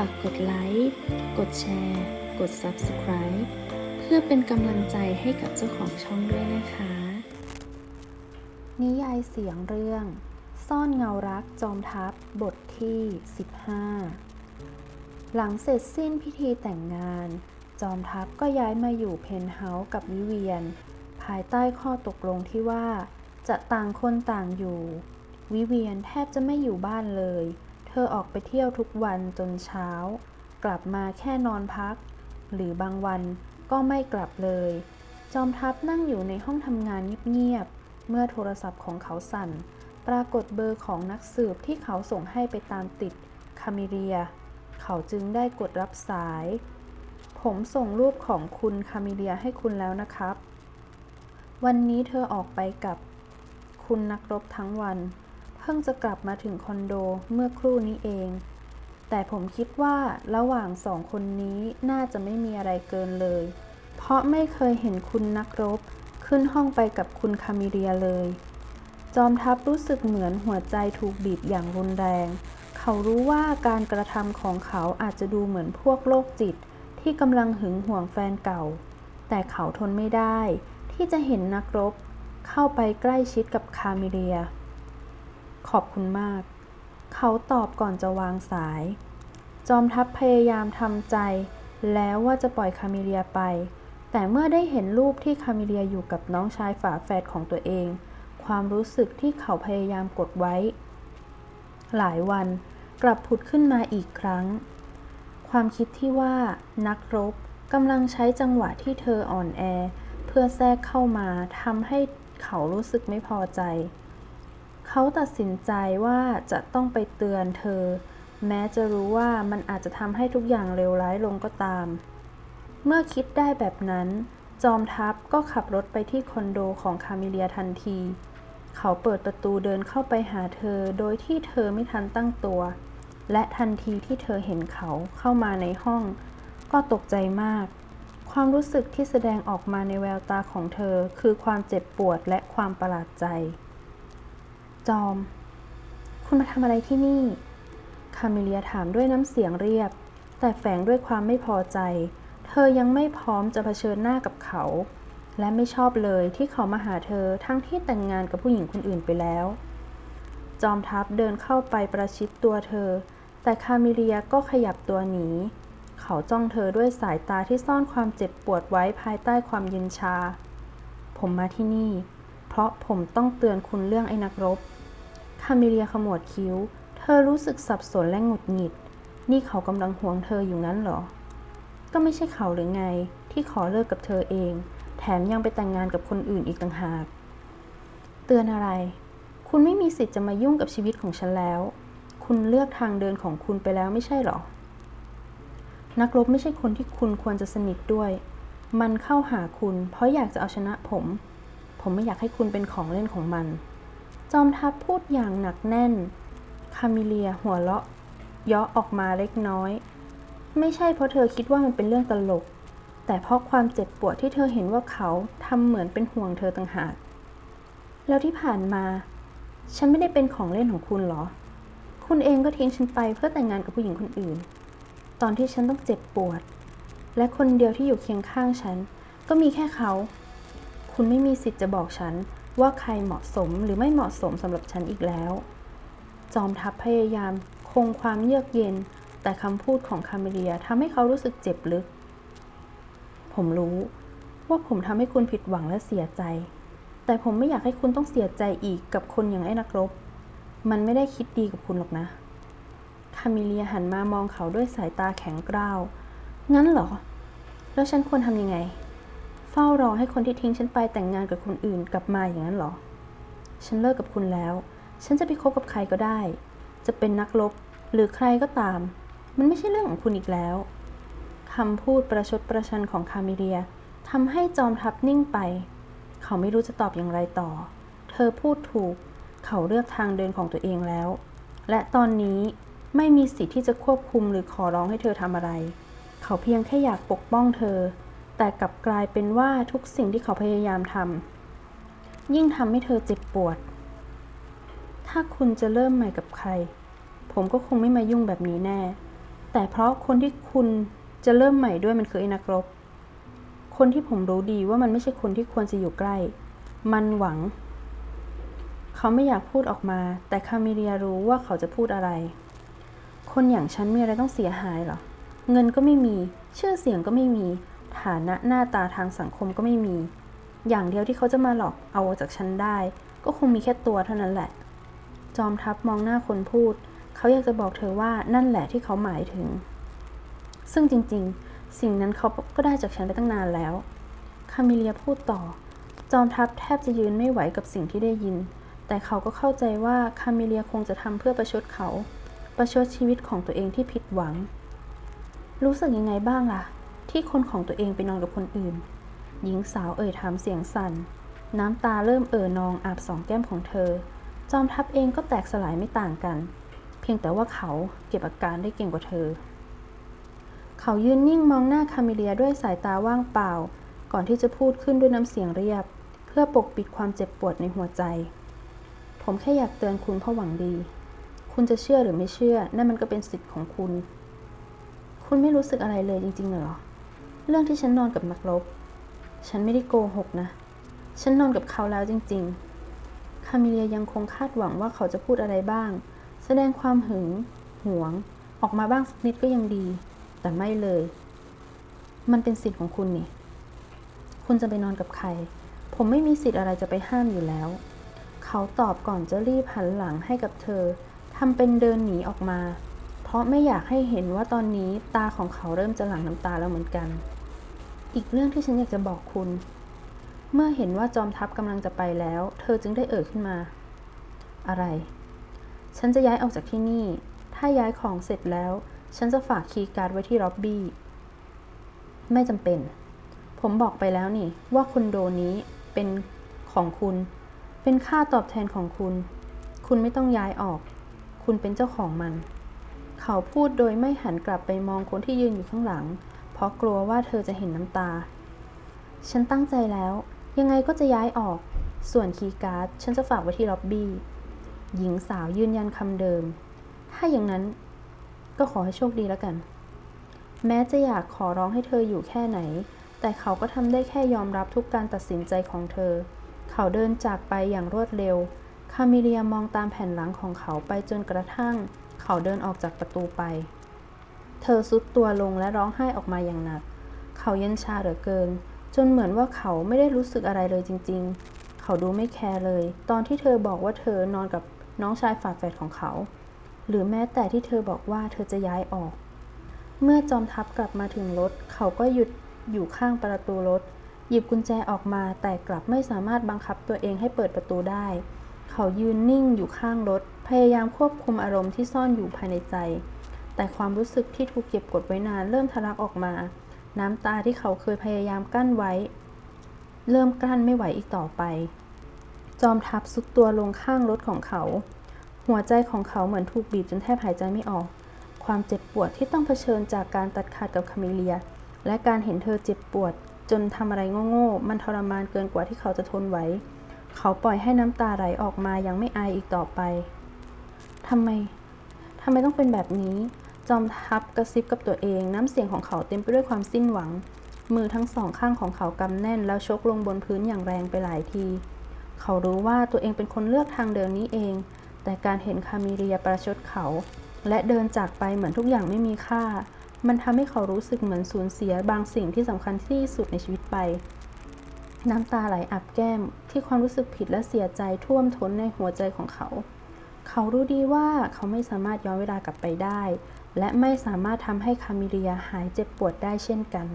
ฝากกดไลค์ กดแชร์ กด Subscribe เพื่อเป็นกำลังใจให้กับเจ้าของช่องด้วยนะคะ นิยายเสียงเรื่อง ซ่อนเงารักจอมทัพบทที่ 15 หลังเสร็จสิ้นพิธีแต่งงาน จอมทัพก็ย้ายมาอยู่เพนเฮาส์กับวิเวียน ภายใต้ข้อตกลงที่ว่า จะต่างคนต่างอยู่ วิเวียนแทบจะไม่อยู่บ้านเลยเเธอออกไปเที่ยวทุกวันจนเช้า กลับมาแค่นอนพัก หรือบางวันก็ไม่กลับเลย จอมทัพนั่งอยู่ในห้องทำงานเงียบๆ เมื่อโทรศัพท์ของเขาสั่น ปรากฏเบอร์ของนักสืบที่เขาส่งให้ไปตามติดคามิเรีย เขาจึงได้กดรับสาย ผมส่งรูปของคุณคามิเลียให้คุณแล้วนะครับ วันนี้เธอออกไปกับ คุณนักรบทั้งวัน เพิ่งจะกลับมาถึงคอนโดเมื่อครู่นี้เอง แต่ผมคิดว่าระหว่างสองคนนี้น่าจะไม่มีอะไรเกินเลย เพราะไม่เคยเห็นคุณนักรบ ขึ้นห้องไปกับคุณคามิเลียเลย จอมทัพรู้สึกเหมือนหัวใจถูกบีบอย่างรุนแรง เขารู้ว่าการกระทำของเขาอาจจะดูเหมือนพวกโรคจิต ที่กำลังหึงหวงแฟนเก่า แต่เขาทนไม่ได้ ที่จะเห็นนักรบ เข้าไปใกล้ชิดกับคามิเลีย ขอบคุณมาก เขาตอบก่อนจะวางสาย จอมทัพพยายามทำใจ แล้วว่าจะปล่อยคามิเลียไป แต่เมื่อได้เห็นรูปที่คามิเลียอยู่กับน้องชายฝาแฝดของตัวเอง ความรู้สึกที่เขาพยายามกดไว้ หลายวันกลับผุดขึ้นมาอีกครั้ง ความคิดที่ว่านักรบกำลังใช้จังหวะที่เธออ่อนแอ เพื่อแทรกเข้ามาทำให้เขารู้สึกไม่พอใจ เขาตัดสินใจว่าจะต้องไปเตือนเธอ แม้จะรู้ว่ามันอาจจะทำให้ทุกอย่างเลวร้ายลงก็ตาม เมื่อคิดได้แบบนั้น จอมทัพก็ขับรถไปที่คอนโดของคามิเลียทันที เขาเปิดประตูเดินเข้าไปหาเธอโดยที่เธอไม่ทันตั้งตัว และทันทีที่เธอเห็นเขาเข้ามาในห้อง ก็ตกใจมาก ความรู้สึกที่แสดงออกมาในแววตาของเธอคือความเจ็บปวดและความประหลาดใจ จอม คุณมาทำอะไรที่นี่ คาเมเลียถามด้วยน้ำเสียงเรียบ แต่แฝงด้วยความไม่พอใจ เธอยังไม่พร้อมจะเผชิญหน้ากับเขา และไม่ชอบเลยที่เขามาหาเธอทั้งที่แต่งงานกับผู้หญิงคนอื่นไปแล้ว จอมทัพเดินเข้าไปประชิดตัวเธอ แต่คาเมเลียก็ขยับตัวหนี เขาจ้องเธอด้วยสายตาที่ซ่อนความเจ็บปวดไว้ภายใต้ความเย็นชา ผมมาที่นี่ เพราะผมต้องเตือนคุณเรื่องไอ้นักรบ คาเมเลียขมวดคิ้ว เธอรู้สึกสับสนและหงุดหงิด นี่เขากำลังห่วงเธออยู่งั้นเหรอ ก็ไม่ใช่เขาหรือไงที่ขอเลิกกับเธอเอง แถมยังไปแต่งงานกับคนอื่นอีกต่างหาก เตือนอะไร คุณไม่มีสิทธิ์จะมายุ่งกับชีวิตของฉันแล้ว คุณเลือกทางเดินของคุณไปแล้วไม่ใช่เหรอ นักรบไม่ใช่คนที่คุณควรจะสนิทด้วย มันเข้าหาคุณ เพราะอยากจะเอาชนะผม ผมไม่อยากให้คุณเป็นของเล่นของมัน จอมทัพพูดอย่างหนักแน่น คามิเลียหัวเราะยาะออกมาเล็กน้อย ไม่ใช่เพราะเธอคิดว่ามันเป็นเรื่องตลก แต่เพราะความเจ็บปวดที่เธอเห็นว่าเขาทำเหมือนเป็นห่วงเธอต่างหาก แล้วที่ผ่านมา ฉันไม่ได้เป็นของเล่นของคุณเหรอ คุณเองก็ทิ้งฉันไปเพื่อแต่งงานกับผู้หญิงคนอื่น ตอนที่ฉันต้องเจ็บปวด และคนเดียวที่อยู่เคียงข้างฉัน ก็มีแค่เขา คุณไม่มีสิทธิ์จะบอกฉันว่าใครเหมาะสมหรือไม่เหมาะสมสำหรับฉันอีกแล้ว จอมทัพพยายามคงความเยือกเย็น แต่คำพูดของคาเมเลียทำให้เขารู้สึกเจ็บลึก ผมรู้ว่าผมทำให้คุณผิดหวังและเสียใจ แต่ผมไม่อยากให้คุณต้องเสียใจอีกกับคนอย่างไอ้นักรบ มันไม่ได้คิดดีกับคุณหรอกนะคาเมเลียหันมามองเขาด้วยสายตาแข็งกร้าว งั้นเหรอ แล้วฉันควรทำยังไง เฝ้ารอให้คนที่ทิ้งฉันไปแต่งงานกับคนอื่นกลับมาอย่างนั้นเหรอ ฉันเลิกกับคุณแล้ว ฉันจะไปคบกับใครก็ได้ จะเป็นนักรบหรือใครก็ตาม มันไม่ใช่เรื่องของคุณอีกแล้วคำพูดประชดประชันของคาเมเลียทำให้จอมทัพนิ่งไป เขาไม่รู้จะตอบอย่างไรต่อ เธอพูดถูก เขาเลือกทางเดินของตัวเองแล้ว และตอนนี้ไม่มีสิทธิ์ที่จะควบคุมหรือขอร้องให้เธอทำอะไร เขาเพียงแค่อยากปกป้องเธอ แต่กลับกลายเป็นว่าทุกสิ่งที่เขาพยายามทำยิ่งทำให้เธอเจ็บปวด ถ้าคุณจะเริ่มใหม่กับใคร ผมก็คงไม่มายุ่งแบบนี้แน่ แต่เพราะคนที่คุณจะเริ่มใหม่ด้วยมันคือไอ้นักรบ คนที่ผมรู้ดีว่ามันไม่ใช่คนที่ควรจะอยู่ใกล้ มันหวัง เขาไม่อยากพูดออกมา แต่คาเมเลียรู้ว่าเขาจะพูดอะไร คนอย่างฉันมีอะไรต้องเสียหายหรอ เงินก็ไม่มี ชื่อเสียงก็ไม่มี ฐานะหน้าตาทางสังคมก็ไม่มี อย่างเดียวที่เขาจะมาหลอกเอาจากฉันได้ ก็คงมีแค่ตัวเท่านั้นแหละ จอมทัพมองหน้าคนพูด เขาอยากจะบอกเธอว่านั่นแหละที่เขาหมายถึง ซึ่งจริงๆ สิ่งนั้นเขาก็ได้จากฉันไปตั้งนานแล้ว คามิเลียพูดต่อ จอมทัพแทบจะยืนไม่ไหวกับสิ่งที่ได้ยิน แต่เขาก็เข้าใจว่าคามิเลียคงจะทำเพื่อประชดเขา ประชดชีวิตของตัวเองที่ผิดหวัง รู้สึกยังไงบ้างล่ะ ที่คนของตัวเองไปนอนกับคนอื่น หญิงสาวเอ่ยถามเสียงสั่น น้ำตาเริ่มเอ่อนองอาบสองแก้มของเธอ จอมทัพเองก็แตกสลายไม่ต่างกัน เพียงแต่ว่าเขาเก็บอาการได้เก่งกว่าเธอ เขายืนนิ่งมองหน้าคาเมเลียด้วยสายตาว่างเปล่า ก่อนที่จะพูดขึ้นด้วยน้ำเสียงเรียบ เพื่อปกปิดความเจ็บปวดในหัวใจ ผมแค่อยากเตือนคุณเพราะหวังดี คุณจะเชื่อหรือไม่เชื่อนั่นมันก็เป็นสิทธิ์ของคุณ คุณไม่รู้สึกอะไรเลยจริงๆเหรอ เรื่องที่ฉันนอนกับนักรบ ฉันไม่ได้โกหกนะ ฉันนอนกับเขาแล้วจริง ๆ คาเมเลียยังคงคาดหวังว่าเขาจะพูดอะไรบ้าง แสดงความหึง หวง ออกมาบ้างสักนิดก็ยังดี แต่ไม่เลย มันเป็นสิทธิ์ของคุณนี่ คุณจะไปนอนกับใคร ผมไม่มีสิทธิ์อะไรจะไปห้ามอยู่แล้ว เขาตอบก่อนจะรีบหันหลังให้กับเธอทำเป็นเดินหนีออกมา เพราะไม่อยากให้เห็นว่าตอนนี้ตาของเขาเริ่มจะหลั่งน้ำตาแล้วเหมือนกัน อีกเรื่องที่ฉันอยากจะบอกคุณ เมื่อเห็นว่าจอมทัพกำลังจะไปแล้ว เธอจึงได้เอ่ยขึ้นมา อะไร ฉันจะย้ายออกจากที่นี่ ถ้าย้ายของเสร็จแล้ว ฉันจะฝากคีย์การ์ดไว้ที่ล็อบบี้ ไม่จำเป็น ผมบอกไปแล้วนี่ ว่าคอนโดนี้เป็นของคุณ เป็นค่าตอบแทนของคุณ คุณไม่ต้องย้ายออก คุณเป็นเจ้าของมัน เขาพูดโดยไม่หันกลับไปมองคนที่ยืนอยู่ข้างหลัง ราะกลัวว่าเธอจะเห็นน้ำตา ฉันตั้งใจแล้ว ยังไงก็จะย้ายออก ส่วนคีย์การ์ดฉันจะฝากไว้ที่ล็อบบี้ หญิงสาวยืนยันคำเดิม ถ้าอย่างนั้น ก็ขอให้โชคดีแล้วกัน แม้จะอยากขอร้องให้เธออยู่แค่ไหน แต่เขาก็ทำได้แค่ยอมรับทุกการตัดสินใจของเธอ เขาเดินจากไปอย่างรวดเร็ว คามิเลียมองตามแผ่นหลังของเขาไปจนกระทั่ง เขาเดินออกจากประตูไป เธอซุดตัวลงและร้องไห้ออกมาอย่างหนัก เขาเย็นชาเหลือเกิน จนเหมือนว่าเขาไม่ได้รู้สึกอะไรเลยจริง ๆ เขาดูไม่แคร์เลย ตอนที่เธอบอกว่าเธอนอนกับน้องชายฝาแฝดของเขา หรือแม้แต่ที่เธอบอกว่าเธอจะย้ายออก เมื่อจอมทัพกลับมาถึงรถ เขาก็หยุดอยู่ข้างประตูรถ หยิบกุญแจออกมาแต่กลับไม่สามารถบังคับตัวเองให้เปิดประตูได้ เขายืนนิ่งอยู่ข้างรถ พยายามควบคุมอารมณ์ที่ซ่อนอยู่ภายในใจ แต่ความรู้สึกที่ถูกเก็บกดไว้นานเริ่มทะลักออกมา น้ำตาที่เขาเคยพยายามกั้นไว้ เริ่มกลั้นไม่ไหวอีกต่อไป จอมทัพสุดตัวลงข้างรถของเขา หัวใจของเขาเหมือนถูกบีบจนแทบหายใจไม่ออก ความเจ็บปวดที่ต้องเผชิญจากการตัดขาดกับคาเมเลีย และการเห็นเธอเจ็บปวด จนทำอะไรโง่ๆมันทรมานเกินกว่าที่เขาจะทนไหวเขาปล่อยให้น้ำตาไหลออกมายังไม่อายอีกต่อไปทำไมทำไมต้องเป็นแบบนี้ จอมทัพกระซิบกับตัวเอง น้ำเสียงของเขาเต็มไปด้วยความสิ้นหวัง มือทั้งสองข้างของเขากำแน่นแล้วชกลงบนพื้นอย่างแรงไปหลายที เขารู้ว่าตัวเองเป็นคนเลือกทางเดินนี้เอง แต่การเห็นคามิเลียประชดเขา และเดินจากไปเหมือนทุกอย่างไม่มีค่า มันทำให้เขารู้สึกเหมือนสูญเสียบางสิ่งที่สำคัญที่สุดในชีวิตไป น้ำตาไหลอาบแก้มที่ความรู้สึกผิดและเสียใจท่วมท้นในหัวใจของเขา เขารู้ดีว่าเขาไม่สามารถย้อนเวลากลับไปได้ และไม่สามารถทำให้คามิเลียหายเจ็บปวดได้เช่นกัน